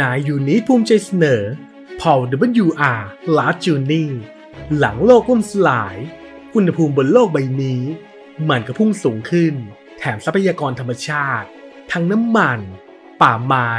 นายยูนิตภูมิใจเสนอพอล WR ลาจูนี่หลังโลกล่มสลาย อุณหภูมิบนโลกใบนี้ มันก็พุ่งสูงขึ้น แถมทรัพยากรธรรมชาติ ทั้งน้ำมัน ป่าไม้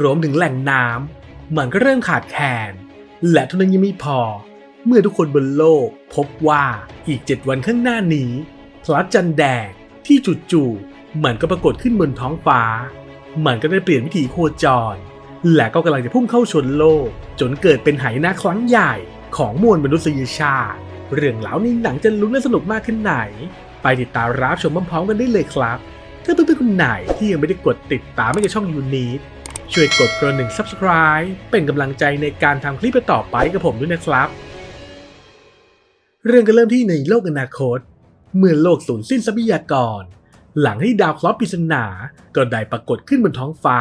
รวมถึงแหล่งน้ำ มันก็เริ่มขาดแคลน และเท่านั้นยังไม่พอ เมื่อทุกคนบนโลกพบว่าอีก7วันข้างหน้านี้พระจันทร์แดงที่จู่ๆมันก็ปรากฏขึ้นบนท้องฟ้า มันก็ได้เปลี่ยนวิถีโคจร และก็กำลังจะพุ่งเข้าชนโลก จนเกิดเป็นไหหนาครั้งใหญ่ของมวลมนุษยชาติ เรื่องเล่านี้หนังจะลุ้นและสนุกมากขึ้นไหน ไปติดตามรับชมพร้อมๆกันได้เลยครับ ถ้าเพื่อนๆคนไหนที่ยังไม่ได้กดติดตามให้กับช่องยูนิตช่วยกดกระหนึ่ง subscribe เป็นกำลังใจในการทำคลิปต่อไปกับผมด้วยนะครับ เรื่องก็เริ่มที่ในโลกอนาคต เมื่อโลกสูญสิ้นทรัพยากร หลังที่ดาวเคราะห์ปริศนาก็ได้ปรากฏขึ้นบนท้องฟ้า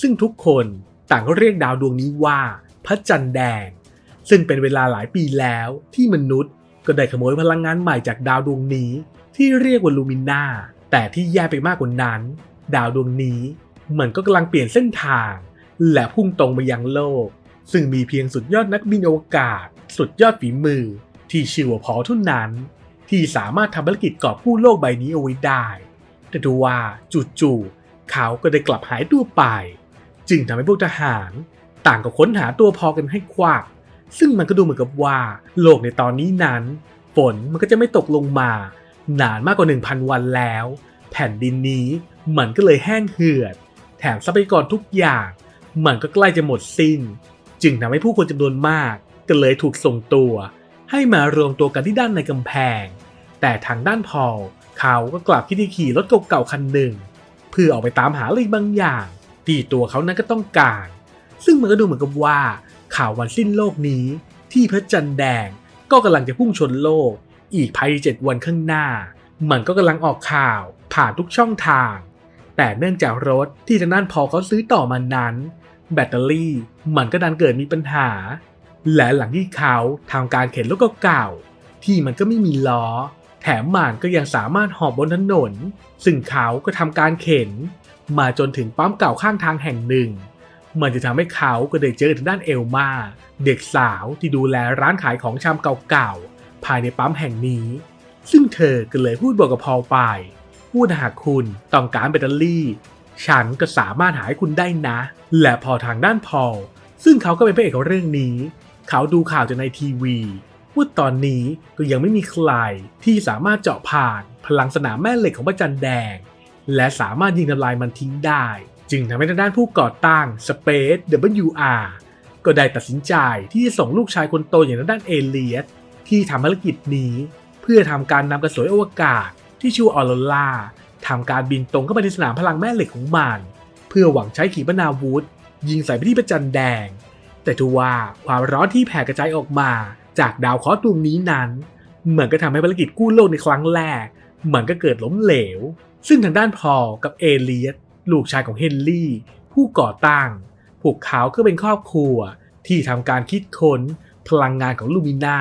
ซึ่งทุกคนต่างก็เรียกดาวดวงนี้ว่า พระจันทร์แดง ซึ่งเป็นเวลาหลายปีแล้วที่มนุษย์ก็ได้ขโมยพลังงานใหม่จากดาวดวงนี้ ที่เรียกว่าลูมิน่าแต่ที่แย่ไปมากกว่านั้น ดาวดวงนี้มันก็กำลังเปลี่ยนเส้นทาง และพุ่งตรงมายังโลก ซึ่งมีเพียงสุดยอดนักบินอวกาศ สุดยอดฝีมือ ที่ชื่อว่าพอเท่านั้น ที่สามารถทำภารกิจกอบกู้โลกใบนี้เอาไว้ได้ แต่ดูว่าจู่ๆเขาก็ได้กลับหายตัวไป จึงทำให้พวกทหารต่างก็ค้นหาตัวพอกันให้ควักซึ่งมันก็ดูเหมือนกับว่าโลกในตอนนี้นั้น ฝนมันก็จะไม่ตกลงมา นานมากกว่า 1,000 วันแล้ว แผ่นดินนี้มันก็เลยแห้งเหือด แถมทรัพยากรทุกอย่าง มันก็ใกล้จะหมดสิ้น จึงทำให้ผู้คนจำนวนมากก็เลยถูกส่งตัว ให้มารวมตัวกันที่ด้านในกำแพง แต่ทางด้านพอลเขาก็กลับคิดที่ขี่รถเก่าๆคันหนึ่ง เพื่อออกไปตามหาอะไรบางอย่าง ที่ตัวเขานั้นก็ต้องการ ซึ่งมันก็ดูเหมือนกับว่า ข่าววันสิ้นโลกนี้ ที่พระจันทร์แดงก็กำลังจะพุ่งชนโลก อีกภายในเจ็ดวันข้างหน้า มันก็กำลังออกข่าวผ่านทุกช่องทาง แต่เนื่องจากรถที่ทางด้านพอเขาซื้อต่อมานั้น แบตเตอรี่มันก็ดันเกิดมีปัญหา และหลังที่เขาทำการเข็นรถเก่าๆที่มันก็ไม่มีล้อแถมมันก็ยังสามารถหอบบนถนน ซึ่งเขาก็ทำการเข็น มาจนถึงปั๊มเก่าข้างทางแห่งหนึ่ง มันจะทำให้เขาก็ได้เจอทางด้านเอลมา เด็กสาวที่ดูแลร้านขายของชำเก่าๆ ภายในปั๊มแห่งนี้ ซึ่งเธอก็เลยพูดบอกกับพอลไปพูดหากคุณต้องการแบตเตอรี่ ฉันก็สามารถหาให้คุณได้นะ และพอทางด้านพอลซึ่งเขาก็เป็นพระเอกของเรื่องนี้ เขาดูข่าวจากในทีวีว่าตอนนี้ก็ยังไม่มีใครที่สามารถเจาะผ่านพลังสนามแม่เหล็กของพระจันทร์แดง และสามารถยิงทำลายมันทิ้งได้ จึงทำให้ทางด้านผู้ก่อตั้ง Space WR ก็ได้ตัดสินใจที่จะส่งลูกชายคนโตอย่างทางด้านเอเลียสที่ทำภารกิจนี้ เพื่อทำการนำกระสวยอวกาศที่ชื่อออโรล่าทำการบินตรงเข้าไปในสนามพลังแม่เหล็กของมัน เพื่อหวังใช้ขีปนาวุธ ยิงใส่ไปที่พระจันแดง แต่ทว่าความร้อนที่แผ่กระจายออกมาจากดาวเคราะห์ดวงนี้นั้น เหมือนก็ทำให้ภารกิจกู้โลกในครั้งแรก เหมันก็เกิดล้มเหลว ซึ่งทางด้านพอลกับเอเลียสลูกชายของเฮนรี่ ผู้ก่อตั้งพวกเขาก็เป็นครอบครัวที่ทำการคิดค้นพลังงานของลูมิน่า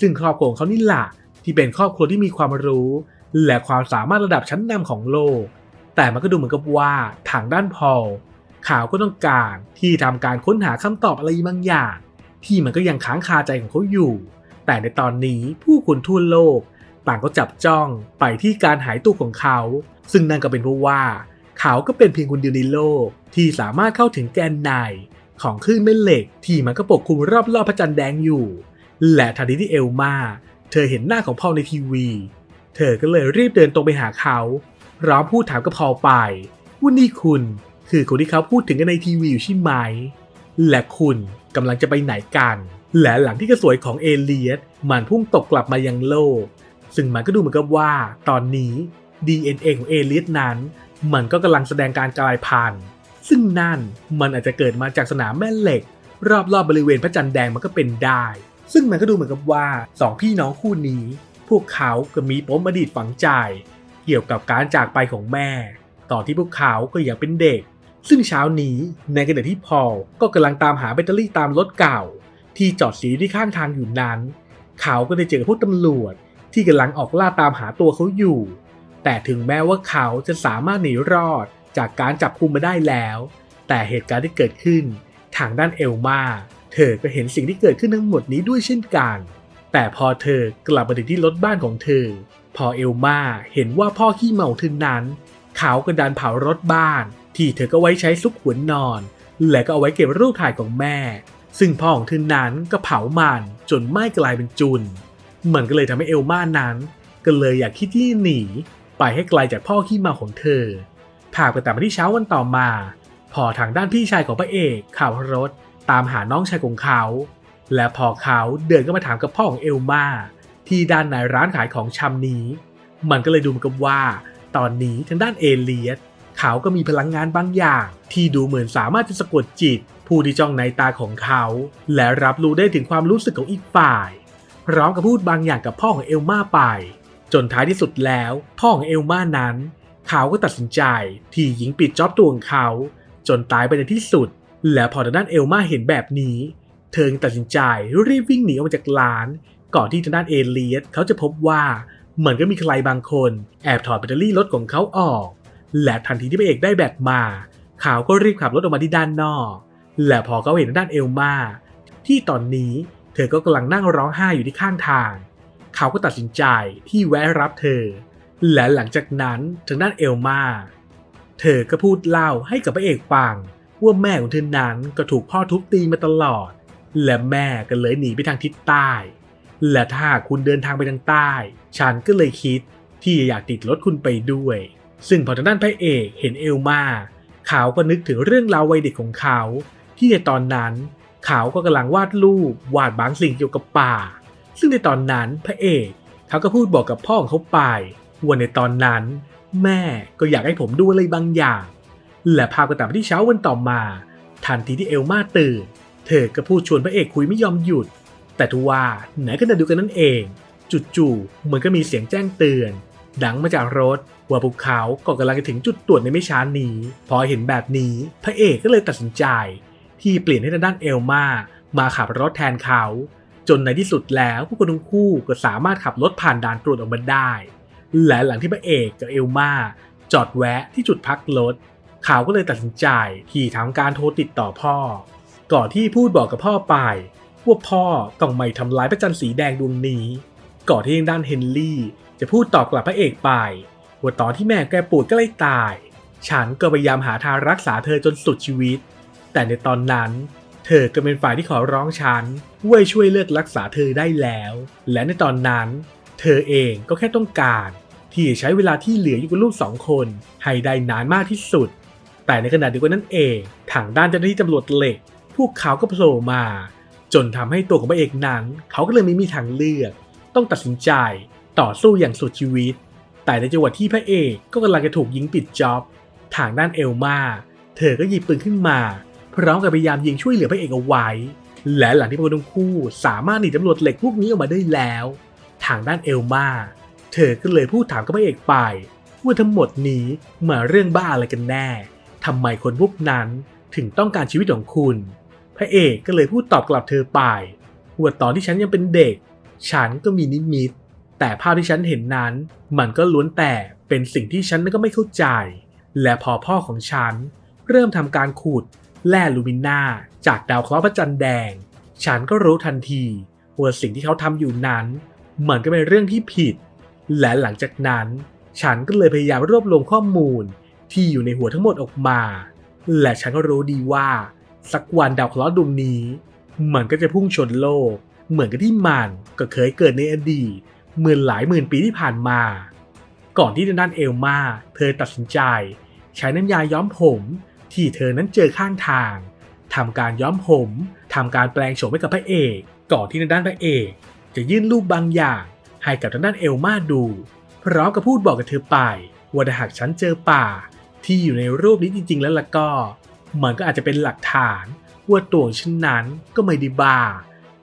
ซึ่งครอบครัวของเขานี่แหละที่เป็นครอบครัวที่มีความรู้ และความสามารถระดับชั้นนำของโลก แต่มันก็ดูเหมือนกับว่าทางด้านพอลเขาก็ต้องการที่ทำการค้นหาคำตอบอะไรบางอย่าง ที่มันก็ยังค้างคาใจของเขาอยู่ แต่ในตอนนี้ผู้คนทั่วโลก ต่างก็จับจ้องไปที่การหายตัวของเขา ซึ่งนั่นก็เป็นเพราะว่า เขาก็เป็นเพียงคนเดียวในโลก ที่สามารถเข้าถึงแกนในของคลื่นแม่เหล็กที่มันก็ปกคลุมรอบรอบพระจันทร์แดงอยู่ และทันทีที่เอลมา เธอเห็นหน้าของพอลในทีวี เธอก็เลยรีบเดินตรงไปหาเขาพร้อมพูดถามกับพอลไปว่านี่คุณคือคนที่เขาพูดถึงกันในทีวีอยู่ใช่ไหม และคุณกำลังจะไปไหนกัน และหลังที่กระสวยของเอเลียสมันพุ่งตกกลับมายังโลก ซึ่งมันก็ดูเหมือนกับว่าตอนนี้ DNA ของเอเลียสนั้น มันก็กำลังแสดงการกลายพันธุ์ ซึ่งนั่นมันอาจจะเกิดมาจากสนามแม่เหล็ก รอบๆบบริเวณพระจันทร์แดงมันก็เป็นได้ ซึ่งมันก็ดูเหมือนกับว่าสองพี่น้องคู่นี้ พวกเขาก็มีปมอดีตฝังใจ เกี่ยวกับการจากไปของแม่ ตอนที่พวกเขาก็ยังเป็นเด็ก ซึ่งเช้านี้ในขณะที่พอลก็กำลังตามหาแบตเตอรี่ตามรถเก่า ที่จอดเสียที่ข้างทางอยู่นั้น เขาก็ได้เจอพวกตำรวจ ที่กำลังออกล่าตามหาตัวเขาอยู่ แต่ถึงแม้ว่าเขาจะสามารถหนีรอดจากการจับกุมมาได้แล้ว แต่เหตุการณ์ที่เกิดขึ้นทางด้านเอลมา เธอก็เห็นสิ่งที่เกิดขึ้นทั้งหมดนี้ด้วยเช่นกัน แต่พอเธอกลับมาถึงที่รถบ้านของเธอ พอเอลมาเห็นว่าพ่อขี้เมาเธอนั้นเขาก็ดันเผารถบ้าน ที่เธอก็ไว้ใช้ซุกหัวนอน และก็เอาไว้เก็บรูปถ่ายของแม่ ซึ่งพ่อของเธอนั้นก็เผามันจนไหม้กลายเป็นจุน มันก็เลยทำให้เอลมานั้นก็เลยอยากคิดที่หนี ไปให้ไกลจากพ่อขี้มาของเธอพาพไปแต่มาที่เช้าวันต่อมา พอทางด้านพี่ชายของพระเอกขับรถตามหาน้องชายของเขา และพอเขาเดินก็มาถามกับพ่อของเอลมาที่ด้านในร้านขายของชำนี้ มันก็เลยดูเหมือนกับว่า ตอนนี้ทางด้านเอเลียสเขาก็มีพลังงานบางอย่าง ที่ดูเหมือนสามารถจะสะกดจิต ผู้ที่จ้องในตาของเขา และรับรู้ได้ถึงความรู้สึกของอีกฝ่าย พร้อมกับพูดบางอย่างกับพ่อของเอลมาไป จนท้ายที่สุดแล้ว พ่อของเอลมานั้น เขาก็ตัดสินใจที่หญิงปิดจ็อบตัวของเขา จนตายไปในที่สุด และพอทางด้านเอลมาเห็นแบบนี้ เธอจึงตัดสินใจรีบวิ่งหนีออกมาจากร้าน ก่อนที่ทางด้านเอเลียสเขาจะพบว่าเหมือนก็มีใครบางคนแอบถอดแบตเตอรี่รถของเขาออก และทันทีที่พระเอกได้แบตมา เขาก็รีบขับรถออกมาที่ด้านนอก และพอเขาเห็นทางด้านเอลมา ที่ตอนนี้ เธอก็กำลังนั่งร้องไห้อยู่ที่ข้างทาง เขาก็ตัดสินใจที่แวะรับเธอ และหลังจากนั้นทางด้านเอลมา เธอก็พูดเล่าให้กับพระเอกฟังว่าแม่ของเธอนั้นก็ถูกพ่อทุบตีมาตลอด และแม่ก็เลยหนีไปทางทิศใต้ และถ้าคุณเดินทางไปทางใต้ ฉันก็เลยคิดที่อยากติดรถคุณไปด้วย ซึ่งพอทางด้านพระเอกเห็นเอลมาเขาก็นึกถึงเรื่องราววัยเด็กของเขา ที่ในตอนนั้น เขาก็กำลังวาดรูปวาดบางสิ่งเกี่ยวกับป่า ซึ่งในตอนนั้นพระเอกเขาก็พูดบอกกับพ่อของเขาไปว่าในตอนนั้น แม่ก็อยากให้ผมดูอะไรบางอย่าง และพาไปตัดที่เช้าวันต่อมา ทันทีที่เอลมาตื่น เธอก็พูดชวนพระเอกคุยไม่ยอมหยุด แต่ทว่าไหนก็จะดูกันนั่นเองจู่ๆเหมือนก็มีเสียงแจ้งเตือน ดังมาจากรถว่าพวกเขาก็กำลังจะถึงจุดตรวจในไม่ช้านี้ พอเห็นแบบนี้ พระเอกก็เลยตัดสินใจ ที่เปลี่ยนให้ทางด้านเอลมามาขับรถแทนเขา จนในที่สุดแล้วผู้คนทั้งคู่ก็สามารถขับรถผ่านด่านตรวจออกมาได้ และหลังที่พระเอกกับเอลมาจอดแวะที่จุดพักรถเขาก็เลยตัดสินใจที่ทำการโทรติดต่อพ่อ ก่อนที่พูดบอกกับพ่อไปว่าพ่อต้องไม่ทำร้ายพระจันทร์สีแดงดวงนี้ ก่อนที่ทางด้านเฮนรี่จะพูดตอบกลับพระเอกไปว่าตอนที่แม่แกป่วยก็เลยตาย ฉันก็พยายามหาทางรักษาเธอจนสุดชีวิต แต่ในตอนนั้น เธอก็เป็นฝ่ายที่ขอร้องฉันว่าช่วยเลิกรักษาเธอได้แล้ว และในตอนนั้น เธอเองก็แค่ต้องการ ที่จะใช้เวลาที่เหลืออยู่กับลูกสองคน ให้ได้นานมากที่สุด แต่ในขณะเดียวกันนั่นเองทางด้านเจ้าหน้าที่ตำรวจเหล็ก พวกเขาก็โผล่มา จนทำให้ตัวของพระเอกนั้น เขาก็เลยไม่มีทางเลือก ต้องตัดสินใจต่อสู้อย่างสุดชีวิต แต่ในจังหวะที่พระเอกก็กำลังจะถูกยิงปิดจ็อบ ทางด้านเอลมา เธอก็หยิบปืนขึ้นมา พร้อมกับพยายามยิงช่วยเหลือพระเอกเอาไว้ และหลังที่พวกทั้งคู่สามารถหนีตำรวจเหล็กพวกนี้ออกมาได้แล้ว ทางด้านเอลมา เธอก็เลยพูดถามกับพระเอกไป ว่าทั้งหมดนี้มาเรื่องบ้าอะไรกันแน่ทำไมคนพวกนั้นถึงต้องการชีวิตของคุณ พระเอกก็เลยพูดตอบกลับเธอไปว่าตอนที่ฉันยังเป็นเด็ก ฉันก็มีนิมิต แต่ภาพที่ฉันเห็นนั้น มันก็ล้วนแต่เป็นสิ่งที่ฉันก็ไม่เข้าใจ และพอพ่อของฉัน เริ่มทำการขุด แร่ลูมิน่าจากดาวเคราะห์พระจันทร์แดง ฉันก็รู้ทันทีว่าสิ่งที่เขาทำอยู่นั้นเหมันก็เป็นเรื่องที่ผิด และหลังจากนั้น ฉันก็เลยพยายามรวบรวมข้อมูลที่อยู่ในหัวทั้งหมดออกมา และฉันก็รู้ดีว่า สักวันดาวเคราะห์ดวงนี้มันก็จะพุ่งชนโลก เหมือนกับที่มันก็เคยเกิดในอดีตเมื่อหลายหมื่นปีที่ผ่านมา ก่อนที่ด้านเอลมา เธอตัดสินใจ ใช้น้ำยาย้อมผม ที่เธอนั้นเจอข้างทางทำการย้อมผมทำการแปลงโฉมให้กับพระเอกก่อนที่ทางด้านพระเอก จะยื่นรูปบางอย่าง ให้กับทางด้านเอลมาดูพร้อมกับพูดบอกกับเธอไป ว่าถ้าหากฉันเจอป่า ที่อยู่ในรูปนี้จริง ๆ แล้วล่ะก็ มันก็อาจจะเป็นหลักฐานว่าตัวฉันนั้นก็ไม่ได้บ้า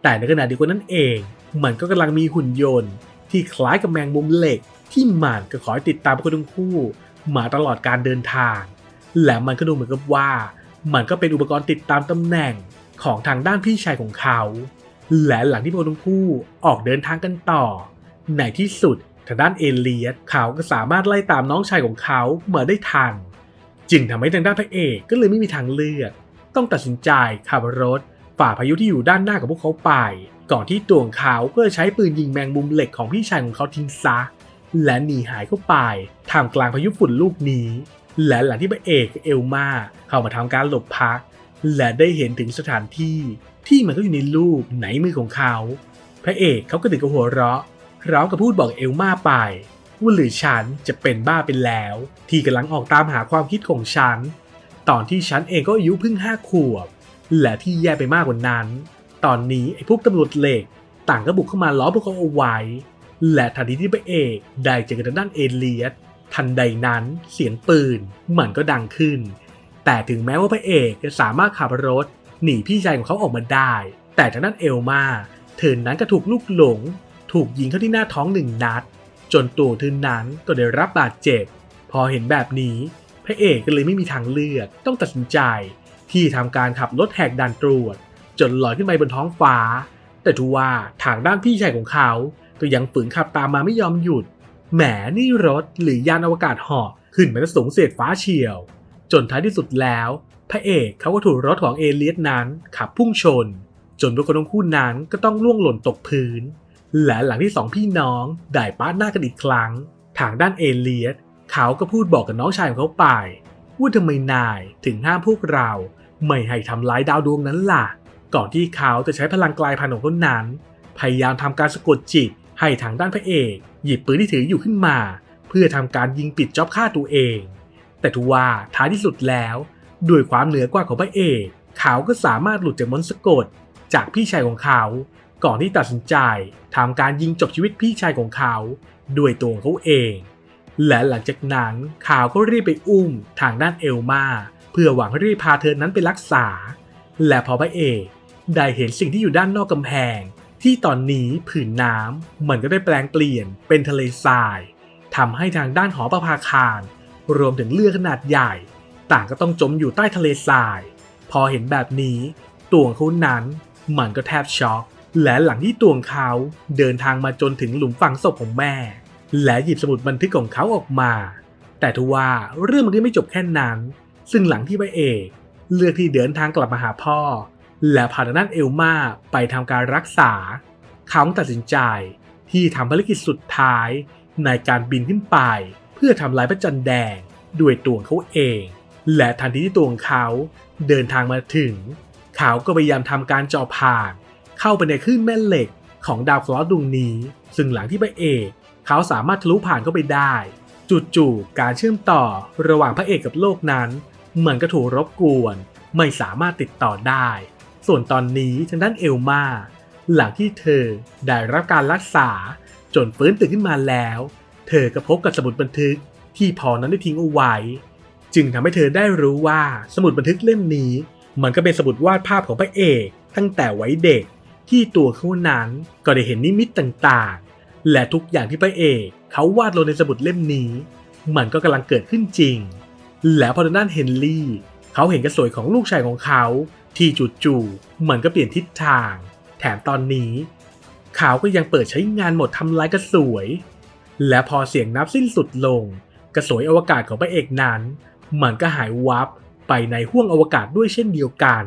แต่ในขณะเดียวกันนั่นเอง มันก็กำลังมีหุ่นยนต์ ที่คล้ายกับแมงมุมเหล็ก ที่มันก็ขอให้ติดตามคนทั้งคู่ มาตลอดการเดินทาง และมันก็ดูเหมือนกับว่า มันก็เป็นอุปกรณ์ติดตามตำแหน่งของทางด้านพี่ชายของเขา และหลังที่พวกทั้งคู่ออกเดินทางกันต่อ ในที่สุดทางด้านเอเลียสเขาก็สามารถไล่ตามน้องชายของเขามาได้ทัน จึงทำให้ทางด้านพระเอกก็เลยไม่มีทางเลือก ต้องตัดสินใจขับรถฝ่าพายุที่อยู่ด้านหน้าของพวกเขาไป ก่อนที่ตัวของเขาก็จะใช้ปืนยิงแมงมุมเหล็กของพี่ชายของเขาทิ้งซะ และหนีหายเข้าไปท่ามกลางพายุฝุ่นลูกนี้ และหลังที่พระเอกเอลมาเข้ามาทำการหลบพัก และได้เห็นถึงสถานที่ที่มันก็อยู่ในรูปไหนมือของเขา พระเอกเขาก็ถึงกับหัวเราะร้อมกับพูดบอกเอลมาไปว่าหรือฉันจะเป็นบ้าไปแล้ว ที่กำลังออกตามหาความคิดของฉัน ตอนที่ฉันเองก็อายุเพิ่งห้าขวบ และที่แย่ไปมากกว่านั้น ตอนนี้ไอ้พวกตำรวจเหล็ก ต่างก็บุกเข้ามาล้อมพวกเขาเอาไว้ และทันทีที่พระเอกได้เจอกับด้านเอเลียส ทันใดนั้นเสียงปืนมันก็ดังขึ้น แต่ถึงแม้ว่าพระเอกจะสามารถขับรถ หนีพี่ชายของเขาออกมาได้ แต่ทางด้นเอลมาเธอนั้นก็ถูกลูกหลง ถูกยิงเข้าที่หน้าท้องหนึ่งนัด จนตัวเธอนั้นก็ได้รับบาดเจ็บ พอเห็นแบบนี้ พระเอกก็เลยไม่มีทางเลือกต้องตัดสินใจ ที่ทำการขับรถแหกด่านตรวจ จนลอยขึ้นไปบนท้องฟ้า แต่ทว่าทางด้านพี่ชายของเขาก็ยังฝืนขับตามมาไม่ยอมหยุด แหมนี่รถหรือยานอวกาศเหาะขึ้นไปสูงเศษฟ้าเฉียว จนท้ายที่สุดแล้ว พระเอกเขาก็ถูกรถของเอเลียสนั้นขับพุ่งชน จนทุกคนทั้งคู่นั้นก็ต้องล่วงหล่นตกพื้น และหลังที่สองพี่น้องได้ป้าหน้ากันอีกครั้ง ทางด้านเอเลียสเขาก็พูดบอกกับน้องชายของเขาไปว่าทำไมนายถึงห้ามพวกเรา ไม่ให้ทำลายดาวดวงนั้นล่ะ ก่อนที่เขาจะใช้พลังกลายพันธุ์ของเขานั้น พยายามทำการสะกดจิต ให้ทางด้านพระเอก หยิบปืนที่ถืออยู่ขึ้นมา เพื่อทำการยิงปิดจ็อบฆ่าตัวเอง แต่ทว่าท้ายที่สุดแล้ว ด้วยความเหนือกว่าของพระเอกเขาก็สามารถหลุดจากมนต์สะกด จากพี่ชายของเขา ก่อนที่ตัดสินใจทำการยิงจบชีวิตพี่ชายของเขา ด้วยตัวของเขาเอง และหลังจากนั้นข่าวก็รีบไปอุ้มทางด้านเอลมา เพื่อหวังรีบพาเธอนั้นไปรักษา และพอพระเอกได้เห็นสิ่งที่อยู่ด้านนอกกำแพง ที่ตอนนี้ผืนน้ำมันก็ได้แปลงเปลี่ยนเป็นทะเลทรายทำให้ทางด้านหอประภาคาร รวมถึงเรือขนาดใหญ่ ต่างก็ต้องจมอยู่ใต้ทะเลทราย พอเห็นแบบนี้ตัวงเขานั้นมันก็แทบช็อกและหลังที่ตัวงเขาเดินทางมาจนถึงหลุมฝังศพของแม่ และหยิบสมุดบันทึกของเขาออกมา แต่ทว่าเรื่องมันก็ไม่จบแค่นั้น ซึ่งหลังที่พระเอกเลือกที่เดินทางกลับมาหาพ่อ และพาทางด้านเอลมาไปทำการรักษา เขาตัดสินใจที่ทำภารกิจสุดท้ายในการบินขึ้นไป เพื่อทำลายพระจันทร์แดงด้วยตัวเขาเอง และทันทีที่ตัวของเขาเดินทางมาถึง เขาก็พยายามทำการเจาะผ่าน เข้าไปในคลื่นแม่เหล็กของดาวเคราะห์ดวงนี้ ซึ่งหลังที่พระเอกเขาสามารถทะลุผ่านเข้าไปได้จู่ๆการเชื่อมต่อระหว่างพระเอกกับโลกนั้น เหมือนก็ถูกรบกวน ไม่สามารถติดต่อได้ ส่วนตอนนี้ทางด้านเอลมา หลังที่เธอได้รับการรักษาจนฟื้นตื่นขึ้นมาแล้ว เธอก็พบกับสมุดบันทึกที่พอนั้นได้ทิ้งเอาไว้ จึงทำให้เธอได้รู้ว่าสมุดบันทึกเล่มนี้ มันก็เป็นสมุดวาดภาพของพระเอกตั้งแต่ไว้เด็กที่ตัวเขานั้นก็ได้เห็นนิมิตต่างๆ และทุกอย่างที่พระเอกเขาวาดลงในสมุดเล่มนี้ มันก็กำลังเกิดขึ้นจริง แล้วพอด้านเฮนรี่เขาเห็นกระสวยของลูกชายของเขา ที่จู่ๆมันก็เปลี่ยนทิศทาง แถมตอนนี้เขาก็ยังเปิดใช้งานหมดทำลายกระสวย และพอเสียงนับสิ้นสุดลง กระสวยอวกาศของพระเอกนั้น มันก็หายวับไปในห้วงอวกาศด้วยเช่นเดียวกัน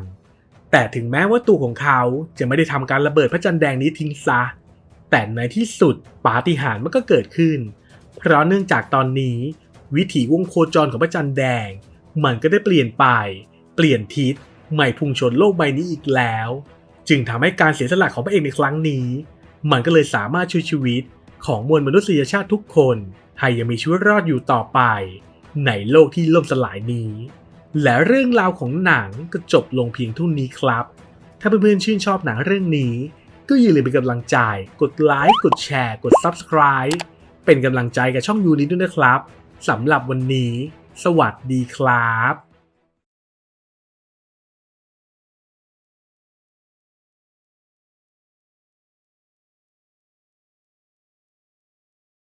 แต่ถึงแม้ว่าตัวของเขาจะไม่ได้ทำการระเบิดพระจันทร์แดงนี้ทิ้งซะ แต่ในที่สุดปาฏิหาริย์มันก็เกิดขึ้น เพราะเนื่องจากตอนนี้ วิถีวงโคจรของพระจันทร์แดง มันก็ได้เปลี่ยนไป เปลี่ยนทิศ ไม่พุ่งชนโลกใบนี้อีกแล้ว จึงทำให้การเสียสละของพระเอกในครั้งนี้ มันก็เลยสามารถช่วยชีวิตของมวลมนุษยชาติทุกคนให้ยังมีชีวิตรอดอยู่ต่อไป ในโลกที่ล่มสลายนี้ และเรื่องราวของหนังก็จบลงเพียงเท่านี้ครับ ถ้าเพื่อนๆชื่นชอบหนังเรื่องนี้ ก็อย่าลืมเป็นกำลังใจ กดไลค์กดแชร์ กด Subscribe เป็นกำลังใจกับช่องยูนี้ด้วยนะครับสำหรับวันนี้ สวัสดีครับ